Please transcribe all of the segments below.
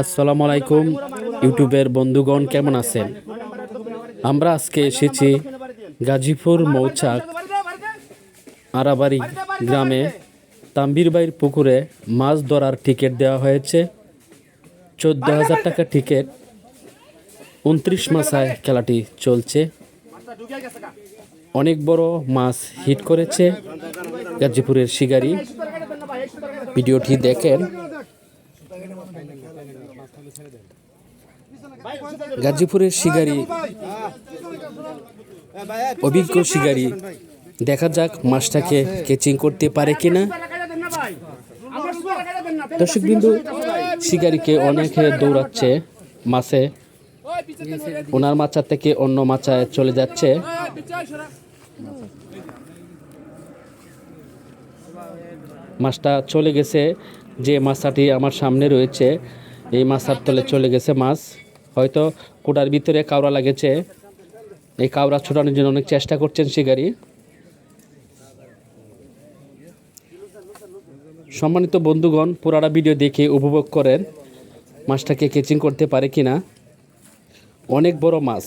আসসালামু আলাইকুম, ইউটিউবের বন্ধুগণ, কেমন আছেন? আমরা আজকে এসেছি গাজীপুর মৌচাক আরাবাড়ি গ্রামে তাম্বিরবাইর পুকুরে মাছ ধরার টিকিট দেওয়া হয়েছে। চোদ্দ হাজার টাকা টিকিট। উনত্রিশ মাসায় খেলাটি চলছে। অনেক বড় মাছ হিট করেছে গাজীপুরের শিগারি ভিডিওটি দেখেন। গাজীপুরের শিগারি অভিজ্ঞ শিগারি দেখা যাক মাছটাকে কেচিং করতে পারে কিনা। দর্শক বিন্দু শিকারিকে অনেকে দৌড়াচ্ছে, মাছে। ওনার মাচা থেকে অন্য মাচায় চলে যাচ্ছে। মাছটা চলে গেছে। যে মাছটি আমার সামনে রয়েছে এই মাছটার তলে চলে গেছে মাছ। হয়তো কোটার ভিতরে কাউরা লাগেছে। এই কাউরা ছোটানোর জন্য অনেক চেষ্টা করছেন শিকারি। সম্মানিত বন্ধুগণ পুরাটা ভিডিও দেখে উপভোগ করেন মাছটাকে কেচিং করতে পারে কি না অনেক বড় মাছ।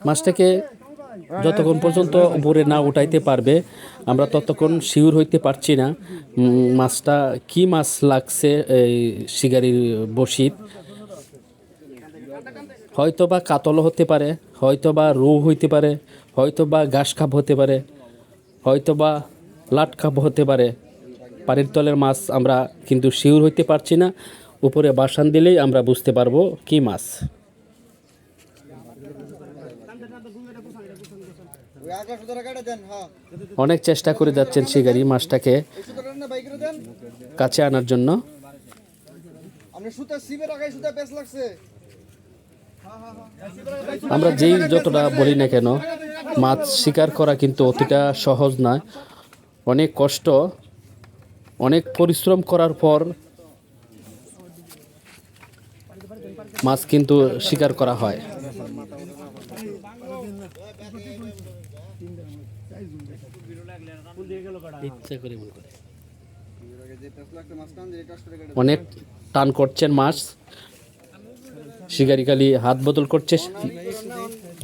মাছটাকে যতক্ষণ পর্যন্ত উপরে না উঠাইতে পারবে, আমরা ততক্ষণ শিওর হইতে পারছি না। মাছটা কি মাছ লাগছে এই শিগারির বসিত? হয়তো বা কাতল হতে পারে হয়তো বা রৌ হইতে পারে হয়তো বা ঘাস খাপ হতে পারে হয়তো বা লাট খাপ হতে পারে। পানির তলের মাছ আমরা কিন্তু শিওর হইতে পারছি না। উপরে বাসান দিলেই আমরা বুঝতে পারব কি মাছ ওই আগা সুতরা কাটা দেন হ্যাঁ অনেক চেষ্টা করে যাচ্ছেন শিকারি মাছটাকে না কাছে আনার জন্য। আমরা যেই যতটা বলি না কেন, মাছ শিকার করা কিন্তু অতিটা সহজ নয়। অনেক কষ্ট, অনেক পরিশ্রম করার পর মাছ কিন্তু শিকার করা হয়। অনেক টান করছেন মাছ। শিকারি খালি হাত বদল করছে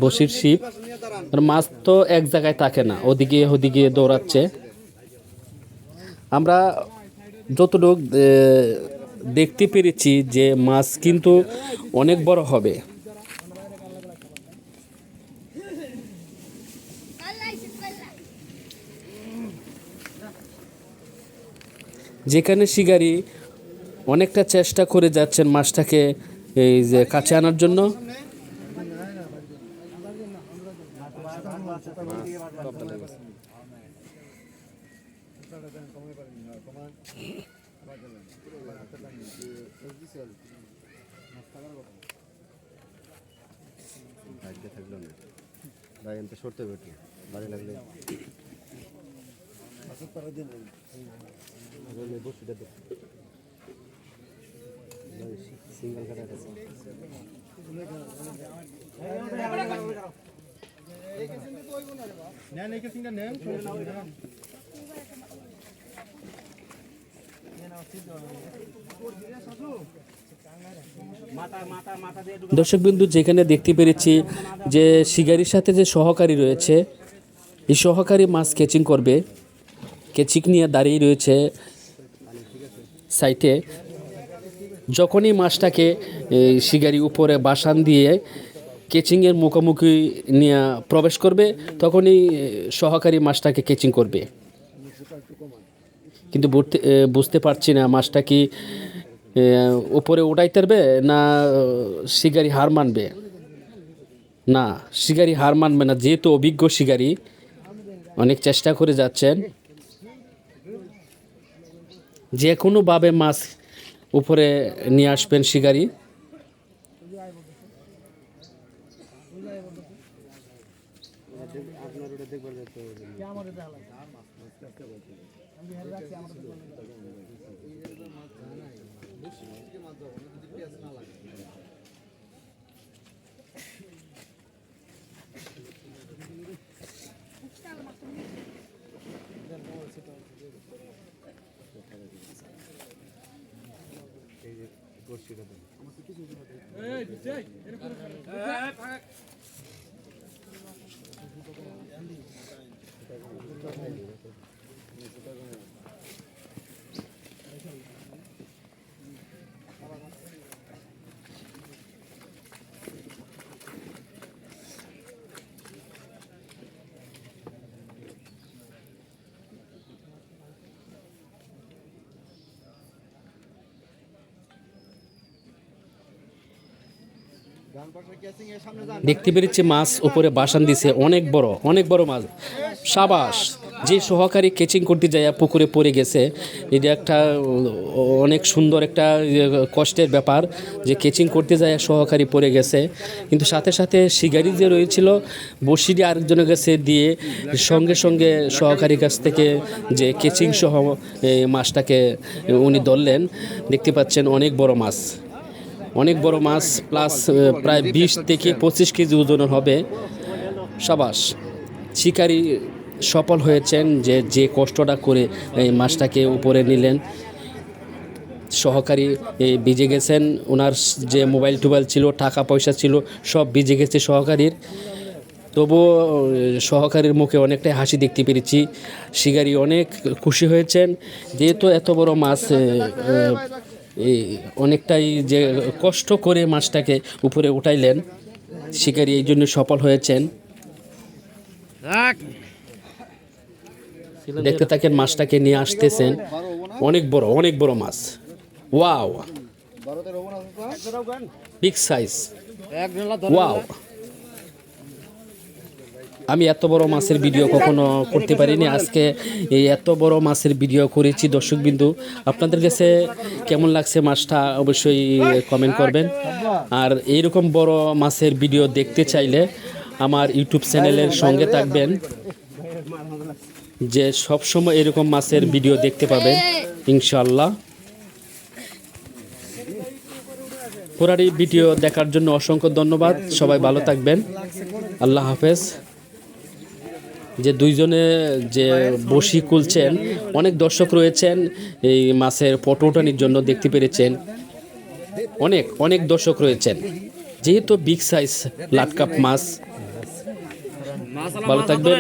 বসির আর মাছ তো এক জায়গায় থাকে না, ওদিকে ওদিকে দৌড়াচ্ছে। আমরা যতটুক দেখতে পেরেছি যে মাছ কিন্তু অনেক বড় হবে। যেখানে শিকারি অনেকটা চেষ্টা করে যাচ্ছেন মাছটাকে এই যে কাছে আনার জন্য। সরতে লাগলে সিঙ্গেল কাটা দর্শকবিন্দু, যেখানে দেখতে পেরেছি যে শিকারির সাথে যে সহকারী রয়েছে, এই সহকারী মাছ কেচিং করবে। কেচিং নিয়ে দাঁড়িয়ে রয়েছে সাইটে, যখনই মাছটাকে শিকারি উপরে বাসান দিয়ে কেচিংয়ের মুখোমুখি নিয়ে প্রবেশ করবে, তখনই সহকারী মাছটাকে কেচিং করবে। কিন্তু বুঝতে পারছি না মাছটা কি উপরে উঠাইতে পারবে না শিকারি হার মানবে? না, শিকারি হার মানবে না, যেহেতু অভিজ্ঞ শিকারি, অনেক চেষ্টা করে যাচ্ছেন। যে কোনোভাবে মাছ উপরে নিয়ে আসবেন শিকারি। যে দেন দেখতে পেরেছি মাছ উপরে বাসান দিছে, অনেক বড় অনেক বড় মাছ। সাবাস, যে সহকারী কেচিং করতে যায় পুকুরে পড়ে গেছে, এটা একটা, অনেক সুন্দর একটা কষ্টের ব্যাপার যে কেচিং করতে যায় সহকারী পড়ে গেছে। কিন্তু সাথে সাথে শিগারি যে রয়েছিল বসিটি আরেকজনের কাছে দিয়ে সঙ্গে সঙ্গে সহকারীর কাছ থেকে যে কেচিং সহ মাছটাকে উনি ধরলেন। দেখতে পাচ্ছেন অনেক বড় মাছ। অনেক বড় মাছ প্লাস প্রায় বিশ থেকে পঁচিশ কেজি ওজনের হবে। সাবাস, শিকারি সফল হয়েছেন যে যে কষ্টটা করে এই মাছটাকে উপরে নিলেন। সহকারী ভিজে গেছেন। ওনার যে মোবাইল টোবাইল ছিল, টাকা পয়সা ছিল, সব ভিজে গেছে সহকারীর। তবুও সহকারীর মুখে অনেকটাই হাসি দেখতে পেরেছি। শিকারি অনেক খুশি হয়েছেন। যেহেতু এত বড় মাছ অনেকটাই যে কষ্ট করে মাছটাকে উপরে উঠাইলেন শিকারি এই জন্য সফল হয়েছেন। দেখতে থাকেন মাছটাকে নিয়ে আসতেছেন। অনেক বড় অনেক বড় মাছ। ওয়াও। Big size wow. আমি এত বড় মাছের ভিডিও কখনো করতে পারিনি। আজকে এই এত বড় মাছের ভিডিও করেছি দর্শকবিন্দু। আপনাদের কাছে কেমন লাগছে মাছটা অবশ্যই কমেন্ট করবেন। আর এইরকম বড় মাছের ভিডিও দেখতে চাইলে আমার ইউটিউব চ্যানেলের সঙ্গে থাকবেন। যে সবসময় এরকম মাছের ভিডিও দেখতে পাবেন ইনশাল্লাহ পুরারি ভিডিও দেখার জন্য অসংখ্য ধন্যবাদ। সবাই ভালো থাকবেন। আল্লাহ হাফেজ। যে দুইজনে যে বসি কুলছেন অনেক দর্শক রয়েছেন, এই মাছের ফটো জন্য দেখতে পেরেছেন। অনেক অনেক দর্শক রয়েছেন। যেহেতু বিগ সাইজ লাটকাপ মাছ, ভালো থাকবেন।